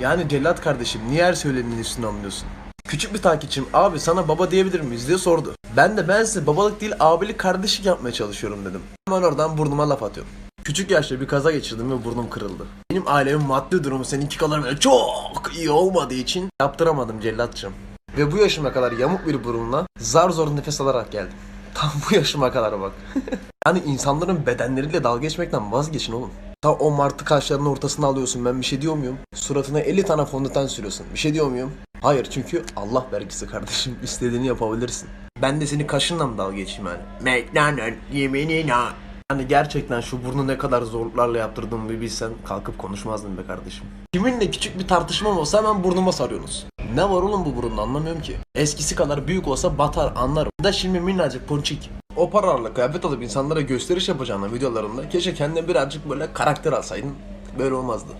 Yani cellat kardeşim niye her söylenenin üstüne alınıyorsun? Küçük bir takipçim abi sana baba diyebilir miyiz diye sordu. Ben de ben size babalık değil abilik kardeşlik yapmaya çalışıyorum dedim. Hemen oradan burnuma laf atıyorum. Küçük yaşta bir kaza geçirdim ve burnum kırıldı. Benim ailemin maddi durumu seninki kadar böyle çok iyi olmadığı için yaptıramadım cellatçım. Ve bu yaşıma kadar yamuk bir burunla zar zor nefes alarak geldim. Tam bu yaşıma kadar bak. yani insanların bedenleriyle dalga geçmekten vazgeçin oğlum. Ta o martı kaşlarının ortasına alıyorsun ben bir şey diyor muyum? Suratına 50 tane fondöten sürüyorsun bir şey diyor muyum? Hayır çünkü Allah vergisi kardeşim istediğini yapabilirsin. Ben de seni kaşınla mı dalga geçeyim yani? McDonald's yeminine. Hani gerçekten şu burnu ne kadar zorluklarla yaptırdığımı bir bilsen kalkıp konuşmazdın be kardeşim. Kiminle küçük bir tartışmam olsa hemen burnuma sarıyorsunuz. Ne var oğlum bu burunda anlamıyorum ki. Eskisi kadar büyük olsa batar anlarım. Da şimdi minnacık ponçik. O paralarla kıyafet alıp insanlara gösteriş yapacağına videolarında keşke kendine birazcık böyle karakter alsaydın. Böyle olmazdı.